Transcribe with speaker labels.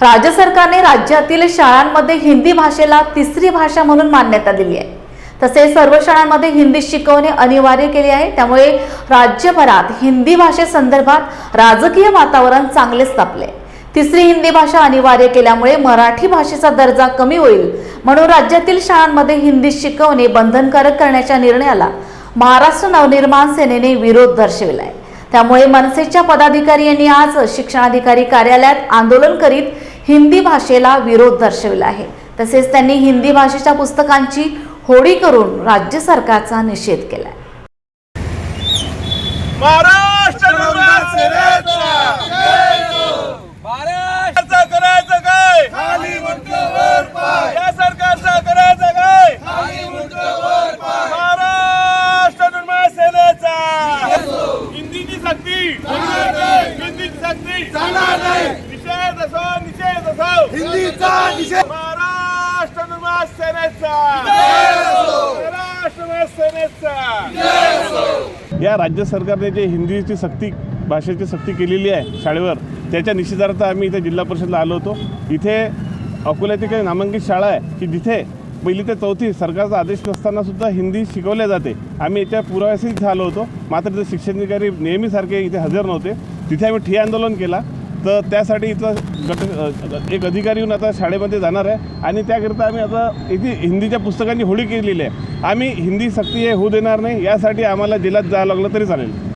Speaker 1: राज्य सरकारने राज्यातील शाळांमध्ये हिंदी भाषेला तिसरी भाषा म्हणून मान्यता दिली आहे. तसेच सर्व शाळांमध्ये हिंदी शिकवणे अनिवार्य केले आहे. त्यामुळे राज्यभरात हिंदी भाषेसंदर्भात राजकीय वातावरण चांगलेच तापले तिसरी हिंदी भाषा अनिवार्य केल्यामुळे मराठी भाषेचा दर्जा कमी होईल म्हणून राज्यातील शाळांमध्ये हिंदी शिकवणे बंधनकारक करण्याच्या निर्णयाला महाराष्ट्र नवनिर्माण सेनेने विरोध दर्शविला आहे त्यामुळे मनसेच्या पदाधिकारी यांनी आज शिक्षणाधिकारी कार्यालयात आंदोलन करीत हिंदी भाषेला विरोध दर्शविला आहे. तसेच त्यांनी हिंदी भाषेच्या पुस्तकांची होळी करून राज्य सरकारचा निषेध केला
Speaker 2: महाराष्ट्र नवनाथ सेनेचा महाराष्ट्राचं करायचं काय या सरकारचं करायचं काय महाराष्ट्र निर्माण सेनेचा हिंदीची सक्ती हिंदीची सक्ती निषेध असो निषेध असो
Speaker 3: हिंदीचा निषेध
Speaker 2: महाराष्ट्र निर्माण सेनेचा. महाराष्ट्र सेनेचा. या राज्य सरकारने जे हिंदीची सक्ती भाषेची सक्ती केलेली आहे शाळेवर त्याच्या निषेधार्थ आम्ही इथे जिल्हा परिषदला आलो होतो. इथे अकोल्याची काही नामांकित शाळा आहे की जिथे पहिली ते चौथी सरकारचा आदेश नसताना सुद्धा हिंदी शिकवल्या जाते. आम्ही याच्या पुराव्यास इथे आलो होतो. मात्र इथे शिक्षणाधिकारी नेहमीसारखे इथे हजर नव्हते. तिथे आम्ही ठिय्या आंदोलन केला. तर त्यासाठी इथलं गट एक अधिकारी येऊन आता शाळेमध्ये जाणार आहे. आणि त्याकरिता आम्ही आता इथे हिंदीच्या पुस्तकांची होळी केलेली आहे. आम्ही हिंदी सक्ती हे होऊ देणार नाही. यासाठी आम्हाला जिल्ह्यात जावं लागलं तरी चालेल.